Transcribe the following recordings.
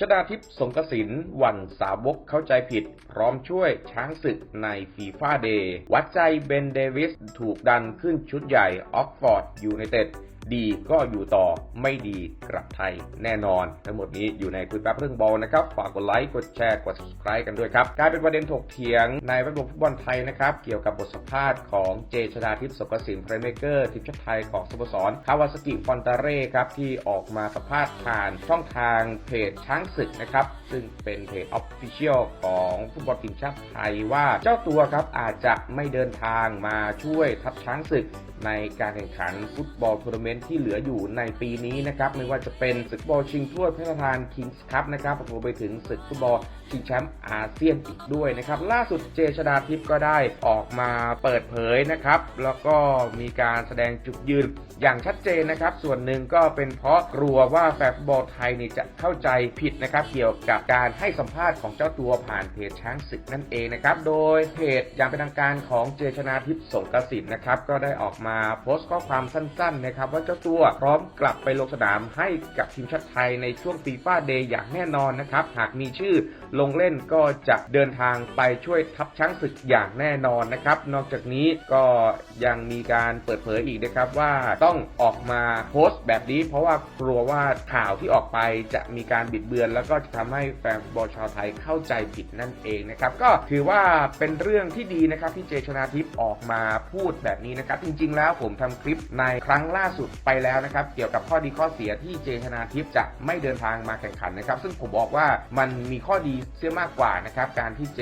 ชดาทิพย์สงกสินวันสาวกเข้าใจผิด พร้อมช่วยช้างศึกในฟีฟ่าเดย์วัดใจเบนเดวิสถูกดันขึ้นชุดใหญ่ออกฟอร์ดยูไนเต็ดดีก็อยู่ต่อไม่ดีกลับไทยแน่นอน ทั้งหมดนี้อยู่ในคุยแป๊บเรื่องบอลนะครับ ฝากกดไลค์กดแชร์กด subscribe กันด้วยครับกลายเป็นประเด็นถกเถียงในแวดวงฟุตบอลไทยนะครับ เกี่ยวกับบทสัมภาษณ์ของเจชดาทิพย์สกสินเพลเมเกอร์ทีมชาติไทยของสโมสรคาวาสกิฟอนตาเร่ครับ ที่ออกมาสัมภาษณ์ผ่านช่องทางเพจช้างศึกนะครับ ซึ่งเป็นเพจออฟฟิเชียลของฟุตบอลทีมชาติไทยว่าเจ้าตัวครับอาจจะไม่เดินทางมาช่วยทัพช้างศึกในการแข่งขันฟุตบอลทัวร์นาเมนต์ที่เหลืออยู่ในปีนี้นะครับไม่ว่าจะเป็นศึกบอลชิงถ้วยพระราชทานคิงส์คัพนะครับรวมไปถึงศึกฟุตบอลชิงแชมป์อาเซียนอีกด้วยนะครับล่าสุดเจชดาทิพย์ก็ได้ออกมาเปิดเผยนะครับ แล้วก็มีการแสดงจุดยืนอย่างชัดเจนนะครับ ส่วนหนึ่งก็เป็นเพราะกลัวว่าแฟนบอลไทยนี่จะเข้าใจผิดนะครับ เกี่ยวกับการให้สัมภาษณ์ของเจ้าตัวผ่านเพจช้างศึกนั่นเองนะครับ โดยเพจอย่างเป็นทางการของเจชนาทิพย์สงกระสินนะครับก็ได้ออกมามาโพสต์ข้อความสั้นๆนะครับว่าเจ้าตัวพร้อมกลับไปลงสนามให้กับทีมชาติไทยในช่วงฟีฟ่าเดย์อย่างแน่นอนนะครับ หากมีชื่อลงเล่นก็จะเดินทางไปช่วยทัพช้างศึกอย่างแน่นอนนะครับ นอกจากนี้ก็ยังมีการเปิดเผยอีกนะครับว่าต้องออกมาโพสต์แบบนี้ เพราะว่ากลัวว่าข่าวที่ออกไปจะมีการบิดเบือน แล้วก็จะทำให้แฟนฟุตบอลชาวไทยเข้าใจผิดนั่นเองนะครับก็ถือว่าเป็นเรื่องที่ดีนะครับที่เจชนาทิพย์ออกมาพูดแบบนี้นะครับจริงๆแล้วผมทำคลิปในครั้งล่าสุดไปแล้วนะครับ เกี่ยวกับข้อดีข้อเสียที่เจชนาทิพย์จะไม่เดินทางมาแข่งขันนะครับ ซึ่งผมบอกว่ามันมีข้อดีเสียมากกว่านะครับ การที่เจ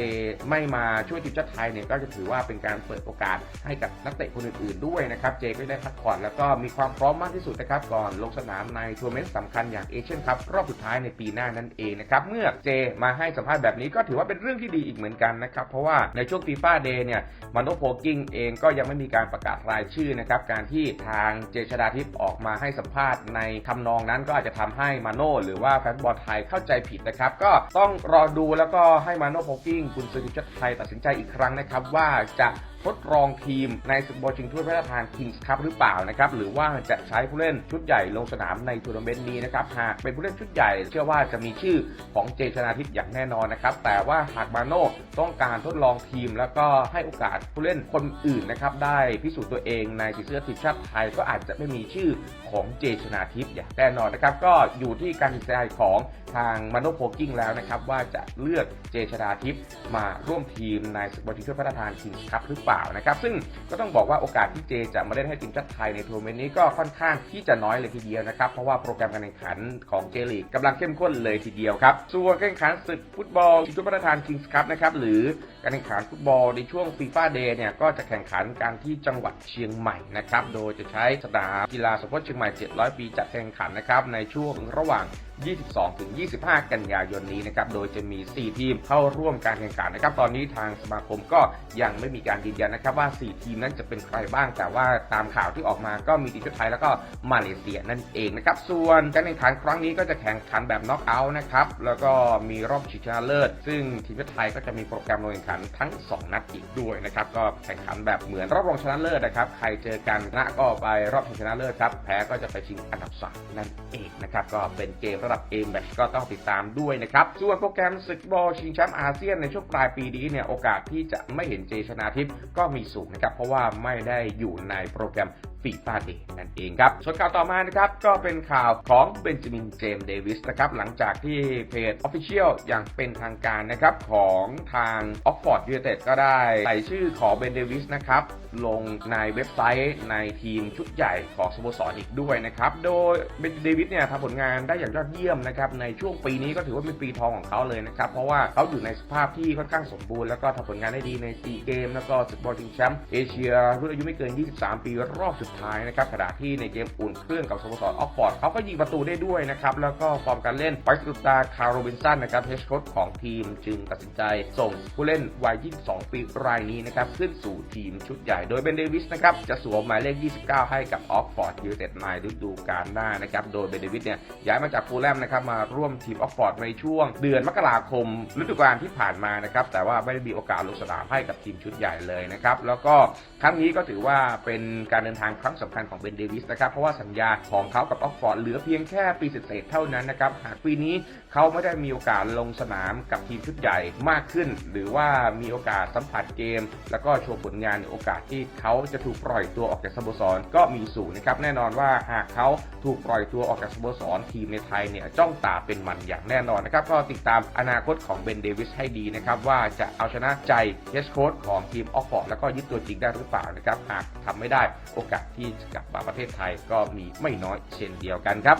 ไม่มาช่วยทีมชาติไทยเนี่ยก็จะถือว่าเป็นการเปิดโอกาสให้กับนักเตะคนอื่นๆด้วยนะครับ เจก็ได้พักผ่อนแล้วก็มีความพร้อมมากที่สุดนะครับ ก่อนลงสนามในทัวร์เมนต์สำคัญอย่างเอเชียนคัพรอบสุดท้ายในปีหน้านั่นเองนะครับ เมื่อเจมาให้สัมภาษณ์แบบนี้ก็ถือว่าเป็นเรื่องที่ดีอีกเหมือนกันนะครับ เพราะว่าในช่วงฟีฟ่าเดย์เนี่ยมาโนโพกิ้งเองก็ยังไม่มีการประกาศรายชื่อนะครับการที่ทางเจชดาทิพย์ออกมาให้สัมภาษณ์ในทำนองนั้นก็อาจจะทำให้มาโนหรือว่าแฟนบอลไทยเข้าใจผิดนะครับ ก็ต้องรอดูแล้วก็ให้มาโนโพกิ้งคุณซื้อทีมชาติไทยตัดสินใจอีกครั้งนะครับว่าจะ ทดลองทีมในศึกบอลชิงถ้วยพระราชทานคิงส์คัพหรือเปล่านะครับหรือว่าจะใช้ผู้เล่นชุดใหญ่ลงสนามในทัวร์นาเมนต์นี้นะครับหากเป็นผู้เล่นชุดใหญ่ เชื่อว่าจะมีชื่อของเจชนาทิพย์อย่างแน่นอนนะครับแต่ว่าหากมาโน่ต้องการทดลองทีม แล้วก็ให้โอกาสผู้เล่นคนอื่นนะครับได้พิสูจน์ตัวเองในสีเสื้อทีมชาติไทยก็อาจจะไม่มีชื่อของเจชนาทิพย์อย่างแน่นอนนะครับก็อยู่ที่การตัดสินใจของทางมาโนโพกิ้งแล้วนะครับว่าจะเลือกเจชนาทิพย์มาร่วมทีมในศึกบอลชิงถ้วยพระราชทานคิงส์คัพหรือเปล่านะครับซึ่งก็ต้องบอกว่าโอกาสที่เจจะมาเล่นให้ทีมชาติไทยในทัวร์เมนต์นี้ก็ค่อนข้างที่จะน้อยเลยทีเดียวนะครับเพราะว่าโปรแกรมการแข่งขันของเจลีกกำลังเข้มข้นเลยทีเดียวครับส่วนการแข่งขันศึกฟุตบอลชิงถ้วยพระราชทานคิงส์คัพนะครับหรือการแข่งขันฟุตบอลในช่วงฟีฟ่าเดย์เนี่ยก็จะแข่งขันกันที่จังหวัดเชียงใหม่นะครับโดยจะใช้สนามกีฬาสมโพธิเชียงใหม่ 700 ปีจัดแข่งขันนะครับในช่วงระหว่าง22 ถึง 25 กันยายนนี้นะครับ โดยจะมี 4 ทีมเข้าร่วมการแข่งขันนะครับ ตอนนี้ทางสมาคมก็ยังไม่มีการยืนยันนะครับว่า 4 ทีมนั้นจะเป็นใครบ้าง แต่ว่าตามข่าวที่ออกมาก็มีทีมชาติไทยแล้วก็มาเลเซียนั่นเองนะครับ ส่วนการแข่งขันครั้งนี้ก็จะแข่งขันแบบน็อกเอาท์นะครับ แล้วก็มีรอบชิงชนะเลิศ ซึ่งทีมชาติไทยก็จะมีโปรแกรมลงแข่งขันทั้ง 2 นัดอีกด้วยนะครับ ก็แข่งขันแบบเหมือนรอบรองชนะเลิศนะครับ ใครเจอกันชนะก็ไปรอบชิงชนะเลิศครับ แพ้ก็จะไปชิงอันดับสามนั่นเองนะครับ ก็เป็นเกมสำหรับ A แมตช์ก็ต้องติดตามด้วยนะครับ ส่วนโปรแกรมศึกบอลชิงแชมป์อาเซียนในช่วงปลายปีนี้เนี่ยโอกาสที่จะไม่เห็นเจชนาทิพย์ก็มีสูงนะครับเพราะว่าไม่ได้อยู่ในโปรแกรม ฟีฟ่าเดย์นั่นเองครับส่วนข่าวต่อมานะครับก็เป็นข่าวของเบนจามินเจมส์เดวิสนะครับหลังจากที่เพจ Official อย่างเป็นทางการนะครับของทางออกฟอร์ดยูไนเต็ดก็ได้ใส่ชื่อของเบนเดวิสนะครับลงในเว็บไซต์ในทีมชุดใหญ่ของสโมสรอีกด้วยนะครับ โดยเบนเดวิสเนี่ยทำผลงานได้อย่างยอดเยี่ยมนะครับในช่วงปีนี้ก็ถือว่าเป็นปีทองของเขาเลยนะครับ เพราะว่าเขาอยู่ในสภาพที่ค่อนข้างสมบูรณ์แล้วก็ทำผลงานได้ดีในซีเกมแล้วก็ศึกบอลชิงแชมป์เอเชียรุ่นอายุไม่เกิน 23 ปีรอบสุดท้ายนะครับขณะที่ในเกมอุ่นเครื่องกับสโมสรออกฟอร์ดเขาก็ยิงประตูได้ด้วยนะครับแล้วก็ฟอร์มการเล่นไวส์ตุตาคาร์โรบินสันนะครับเฮดโค้ชของทีมจึงตัดสินใจส่งผู้เล่นวัย 22 ปีรายนี้นะครับขึ้นสู่ทีมชุดใหญ่ โดยเบนเดวิสนะครับจะสวมหมายเลข 29 ให้กับออกฟอร์ดยูไนเต็ดในฤดูกาลหน้านะครับโดยเบนเดวิสเนี่ยย้ายมาจากฟูลแลมนะครับมาร่วมทีมออกฟอร์ดในช่วง เดือนมกราคมฤดูกาลที่ผ่านมานะครับแต่ว่าไม่ได้มีโอกาสลงสนามให้กับทีมชุดใหญ่เลยนะครับแล้วก็ครั้งนี้ก็ถือว่าเป็นการเดินทางครั้งสำคัญของเบนเดวิสนะครับเพราะว่าสัญญาของเขากับออกฟอร์ดเหลือเพียงแค่ปีเศษเท่านั้นนะครับหากปีนี้เขาไม่ได้มีโอกาสลงสนามกับทีมชุดใหญ่มากขึ้น หรือว่ามีโอกาสสัมผัสเกม แล้วก็โชว์ผลงานในโอกาสที่เขาจะถูกปล่อยตัวออกจากสโมสรก็มีสูงนะครับแน่นอนว่าหากเขาถูกปล่อยตัวออกจากสโมสรทีมในไทยเนี่ยจ้องตาเป็นมันอย่างแน่นอนนะครับก็ติดตามอนาคตของเบนเดวิสให้ดีนะครับว่าจะเอาชนะใจเฮสโค้ชของทีมออกฟอร์ดแล้วก็ยึดตัวจริงได้หรือเปล่านะครับหากทำไม่ได้โอกาสที่กลับมาประเทศไทยก็มีไม่น้อยเช่นเดียวกันครับ